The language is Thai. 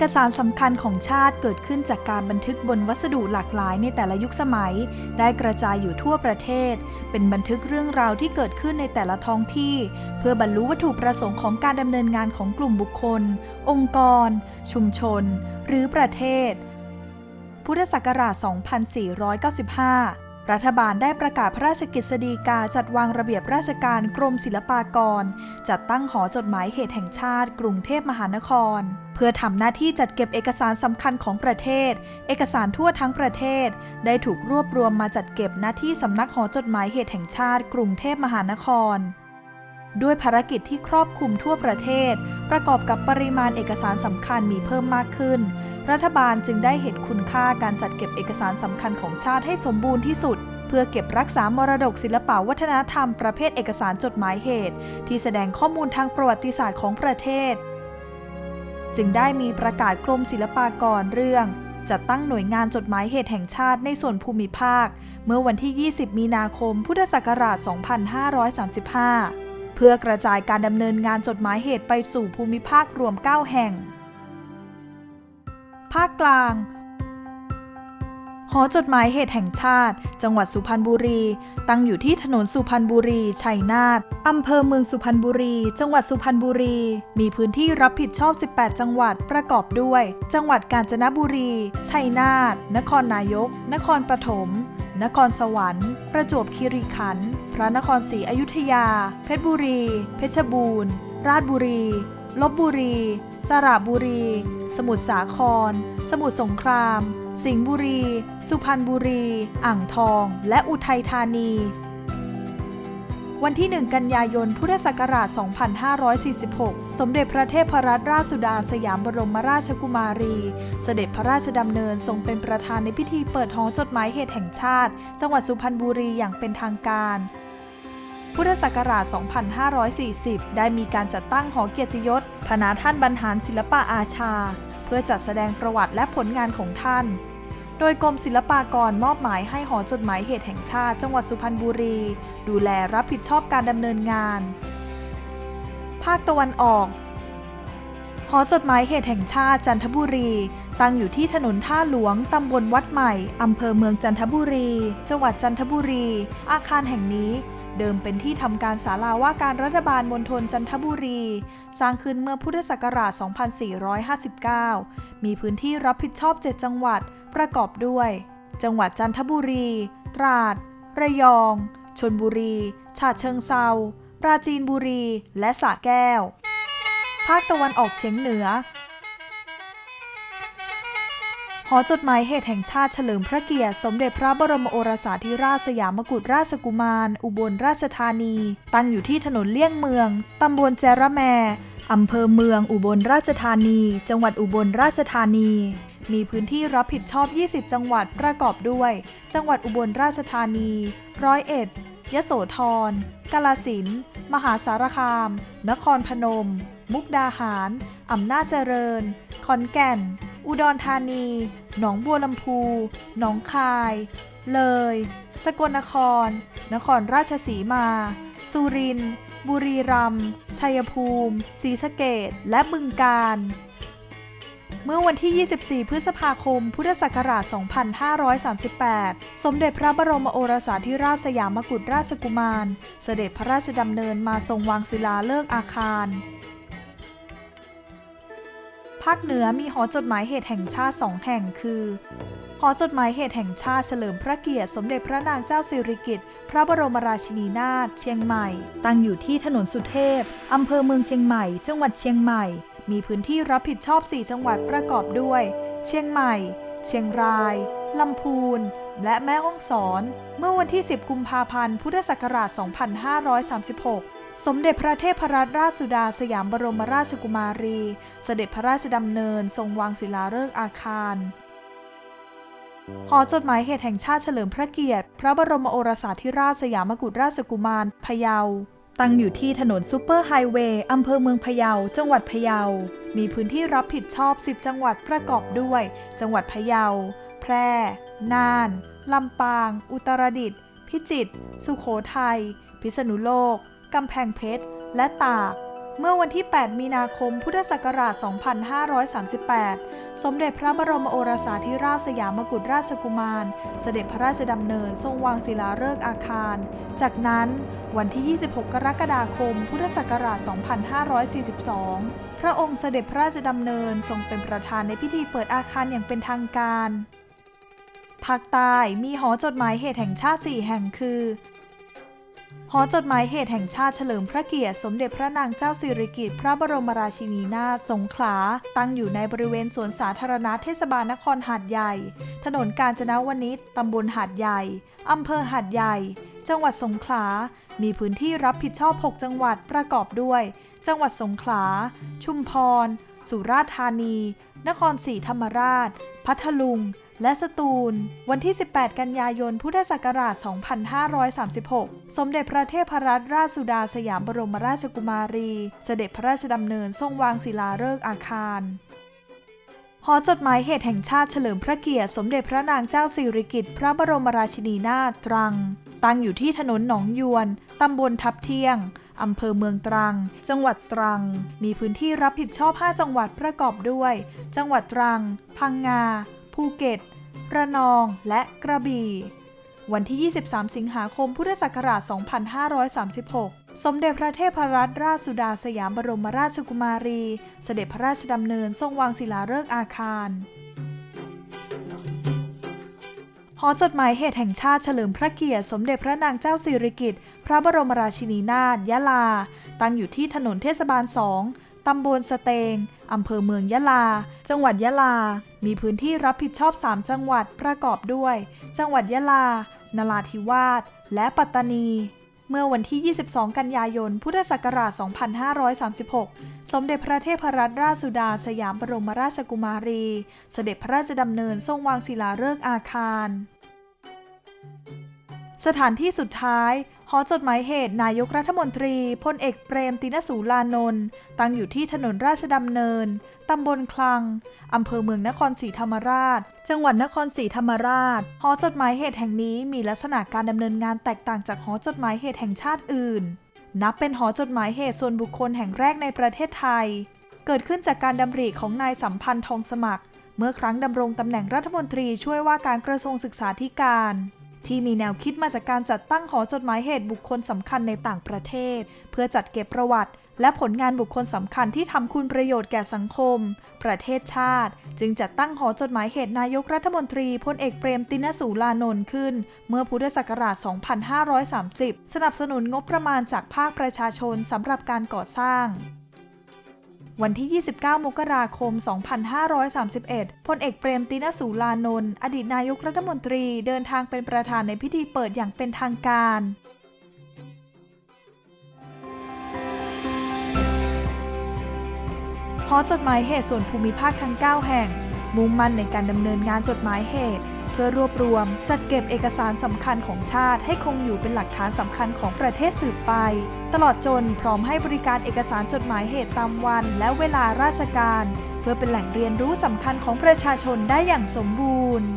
อกสารสำคัญของชาติเกิดขึ้นจากการบันทึกบนวัสดุหลากหลายในแต่ละยุคสมัย ได้กระจายอยู่ทั่วประเทศ เป็นบันทึกเรื่องราวที่เกิดขึ้นในแต่ละท้องที่ เพื่อบรรลุวัตถุประสงค์ของการดำเนินงานของกลุ่มบุคคล องค์กร ชุมชน หรือประเทศ พุทธศักราช 2495 รัฐบาลได้ประกาศพระราชกฤษฎีกาจัดวางระเบียบราชการกรมศิลปากร จัดตั้งหอจดหมายเหตุแห่งชาติ กรุงเทพมหานคร เพื่อทำหน้าที่จัดเก็บเอกสารสำคัญของประเทศ เอกสารทั่วทั้งประเทศ ได้ถูกรวบรวมมาจัดเก็บหน้าที่สำนักหอจดหมายเหตุแห่งชาติ กรุงเทพมหานครด้วยภารกิจที่ครอบคลุมทั่วประเทศ ประกอบกับปริมาณเอกสารสำคัญมีเพิ่มมากขึ้น รัฐบาลจึงได้เห็นคุณค่าการจัดเก็บเอกสารสำคัญของชาติให้สมบูรณ์ที่สุด เพื่อเก็บรักษามรดกศิลปวัฒนธรรมประเภทเอกสารจดหมายเหตุ ที่แสดงข้อมูลทางประวัติศาสตร์ของประเทศ จึงได้มีประกาศกรมศิลปากรเรื่องจัดตั้งหน่วยงานจดหมายเหตุแห่งชาติในส่วนภูมิภาค เมื่อวันที่ 20 มีนาคม พุทธศักราช 2535 เพื่อกระจายการดำเนินงานจดหมายเหตุไปสู่ภูมิภาครวม 9 แห่ง ภาคกลาง หอจดหมายเหตุแห่งชาติ จังหวัดสุพรรณบุรี ตั้งอยู่ที่ถนนสุพรรณบุรี ชัยนาทอำเภอเมืองสุพรรณบุรี จังหวัดสุพรรณบุรี มีพื้นที่รับผิดชอบ 18 จังหวัดประกอบด้วย จังหวัดกาญจนบุรี ชัยนาท นครนายก นครปฐมนครสวรรค์ ประจวบคีรีขันธ์ พระนครศรีอยุธยา เพชรบุรี เพชรบูรณ์ ราชบุรี ลบบุรี สระบุรี สมุทรสาคร สมุทรสงคราม สิงห์บุรี สุพรรณบุรี อ่างทอง และอุทัยธานี วันที่ 1 กันยายน พุทธศักราช 2546 สมเด็จพระเทพรัตนราชสุดาสยามบรมราชกุมารี เสด็จพระราชดำเนินทรงเป็นประธานในพิธีเปิดหอจดหมายเหตุแห่งชาติ จังหวัดสุพรรณบุรีอย่างเป็นทางการ พุทธศักราช 2540 ได้มีการจัดตั้งหอเกียรติยศพนาท่านบรรหารศิลปะอาชา เพื่อจัดแสดงประวัติและผลงานของท่าน โดยกรมศิลปากรมอบหมายให้หอจดหมายเหตุแห่งชาติ จังหวัดสุพรรณบุรี ดูแลรับผิดชอบการดำเนินงาน ภาคตะวันออก หอจดหมายเหตุแห่งชาติจันทบุรีตั้งอยู่ที่ถนนท่าหลวง ตำบลวัดใหม่ อำเภอเมืองจันทบุรี จังหวัดจันทบุรี อาคารแห่งนี้ เดิมเป็นที่ทำการศาลาว่าการรัฐบาลมณฑลจันทบุรี สร้างขึ้นเมื่อพุทธศักราช 2459 มีพื้นที่รับผิดชอบ 7 จังหวัดประกอบด้วย จังหวัดจันทบุรี ตราด ระยอง ชนบุรี ฉะเชิงเซาปราจีนบุรี และสระแก้ว ภาคตะวันออกเฉียงเหนือ หอจดหมายเหตุแห่งชาติเฉลิมพระเกียรติ สมเด็จพระบรมโอรสาธิราชสยามกุฎราชกุมาร อุบลราชธานี ตั้งอยู่ที่ถนนเลี่ยงเมือง ตำบลแจระแมอำเภอเมืองอุบลราชธานี จังหวัดอุบลราชธานี มีพื้นที่รับผิดชอบ 20 จังหวัดประกอบด้วย จังหวัดอุบลราชธานี ร้อยเอ็ด ยโสธร กาลสิน มหาสารคาม นครพนม มุกดาหาร อำนาจเจริญ ขอนแก่น อุดรธานี หนองบัวลำพู หนองคาย เลย สกลนคร นครราชสีมา สุรินทร์ บุรีรัมย์ ชัยภูมิ ศรีสะเกดและบึงกาฬ เมื่อวันที่ 24 พฤษภาคม พุทธศักราช 2538 สมเด็จพระบรมโอรสาธิราชสยามกุฎราชกุมาร เสด็จพระราชดำเนินมาทรงวางศิลาฤกษ์อาคาราคเหนือมีหอจดหมายเหตุแห่งชาติสองแห่งคือ หอจดหมายเหตุแห่งชาติเฉลิมพระเกียรติสมเด็จพระนางเจ้าสิริกิติ์พระบรมราชินีนาถเชียงใหม่ ตั้งอยู่ที่ถนนสุเทพอำเภอเมืองเชียงใหม่ จังหวัดเชียงใหม่ มีพื้นที่รับผิดชอบ 4 จังหวัดประกอบด้วย เชียงใหม่ เชียงรายลำพูน และแม่ฮ่องสอน เมื่อวันที่ 10 กุมภาพันธ์ พุทธศักราช 2536 สมเด็จพระเทพรัตนราชสุดาสยามบรมราชกุมารี เสด็จพระราชดำเนินทรงวางศิลาฤกษ์อาคาร หอจดหมายเหตุแห่งชาติเฉลิมพระเกียรติ พระบรมโอรสาธิราชสยามกุฎราชกุมารพะเยา ตั้งอยู่ที่ถนนซูเปอร์ไฮเวย์อำเภอเมืองพะเยา จังหวัดพะเยา มีพื้นที่รับผิดชอบ 10 จังหวัดประกอบด้วย จังหวัดพะเยา แพร่ น่าน ลำปาง อุตรดิตถ์พิจิตร สุโขทัย พิษณุโลก กำแพงเพชร และตาก เมื่อวันที่ 8 มีนาคม พุทธศักราช 2538 สมเด็จพระบรมโอรสาธิราชสยามกุฎราชกุมาร เสด็จพระราชดำเนินทรงวางศิลาฤกษ์อาคาร จากนั้นวันที่ 26 กรกฎาคม พุทธศักราช 2542 พระองค์เสด็จพระราชดำเนินทรงเป็นประธานในพิธีเปิดอาคารอย่างเป็นทางการ ภาคใต้มีหอจดหมายเหตุแห่งชาติ 4 แห่งคือ หอจดหมายเหตุแห่งชาติเฉลิมพระเกียรติสมเด็จพระนางเจ้าสิริกิติ์พระบรมราชินีนาถสงขลา ตั้งอยู่ในบริเวณสวนสาธารณะเทศบาลนครหาดใหญ่ ถนนกาญจนวนิชตำบลหาดใหญ่ อำเภอหาดใหญ่ จังหวัดสงขลา มีพื้นที่รับผิดชอบ 6 จังหวัดประกอบด้วย จังหวัดสงขลา ชุมพร สุราษฎร์ธานี นครศรีธรรมราช พัทลุง และสตูล วันที่ 18 กันยายน พุทธศักราช 2536 สมเด็จพระเทพรัตนราชสุดาสยามบรมราชกุมารี เสด็จพระราชดำเนินทรงวางศิลาฤกษ์อาคารหอจดหมายเหตุแห่งชาติเฉลิมพระเกียรติ สมเด็จพระนางเจ้าสิริกิติ์พระบรมราชินีนาถตรัง ตั้งอยู่ที่ถนนหนองยวน ตำบลทับเที่ยง อำเภอเมืองตรัง จังหวัดตรัง มีพื้นที่รับผิดชอบ 5 จังหวัดประกอบด้วย จังหวัดตรัง พังงา ภูเก็ต ระนอง และกระบี่วันที่ 23 สิงหาคม พุทธศักราช 2536 สมเด็จพระเทพรัตนราชสุดาสยามบรมราชกุมารี เสด็จพระราชดำเนินทรงวางศิลาฤกษ์อาคาร หอจดหมายเหตุแห่งชาติเฉลิมพระเกียรติ สมเด็จพระนางเจ้าสิริกิติ์ พระบรมราชินีนาถยะลา ตั้งอยู่ที่ถนนเทศบาล2ตำบลสเตง อำเภอเมืองยะลา จังหวัดยะลา มีพื้นที่รับผิดชอบ 3 จังหวัดประกอบด้วย จังหวัดยะลา นราธิวาส และปัตตานี เมื่อวันที่ 22 กันยายน พุทธศักราช 2536 สมเด็จพระเทพรัตนราชสุดาสยามบรมราชกุมารี เสด็จพระราชดำเนินทรงวางศิลาฤกษ์อาคาร สถานที่สุดท้าย หอจดหมายเหตุนายกรัฐมนตรีพลเอกเปรมตินสูลานนท์ตั้งอยู่ที่ถนนราชดำเนิน ตำบลคลัง อำเภอเมืองนครศรีธรรมราช จังหวัดนครศรีธรรมราช หอจดหมายเหตุแห่งนี้มีลักษณะการดำเนินงานแตกต่างจากหอจดหมายเหตุแห่งชาติอื่น นับเป็นหอจดหมายเหตุส่วนบุคคลแห่งแรกในประเทศไทย เกิดขึ้นจากการดำริของนายสัมพันธ์ทองสมัคร เมื่อครั้งดำรงตำแหน่งรัฐมนตรีช่วยว่าการกระทรวงศึกษาธิการ ที่มีแนวคิดมาจากการจัดตั้งหอจดหมายเหตุบุคคลสำคัญในต่างประเทศ เพื่อจัดเก็บประวัติ และผลงานบุคคลสำคัญที่ทำคุณประโยชน์แก่สังคม ประเทศชาติ จึงจัดตั้งหอจดหมายเหตุนายกรัฐมนตรีพลเอกเปรมตินสูลานนท์ขึ้น เมื่อพุทธศักราช 2530 สนับสนุนงบประมาณจากภาคประชาชนสำหรับการก่อสร้าง วันที่ 29 มกราคม 2531 พลเอกเปรมตินสูลานนท์อดีตนายกรัฐมนตรีเดินทางเป็นประธานในพิธีเปิดอย่างเป็นทางการหอจดหมายเหตุส่วนภูมิภาคทั้ง 9 แห่ง มุ่งมั่นในการดำเนินงานจดหมายเหตุ พื่อรวบรวม จัดเก็บเอกสารสำคัญของชาติให้คงอยู่เป็นหลักฐานสำคัญของประเทศสืบไป ตลอดจนพร้อมให้บริการเอกสารจดหมายเหตุตามวัน และเวลาราชการ เพื่อเป็นแหล่งเรียนรู้สำคัญของประชาชนได้อย่างสมบูรณ์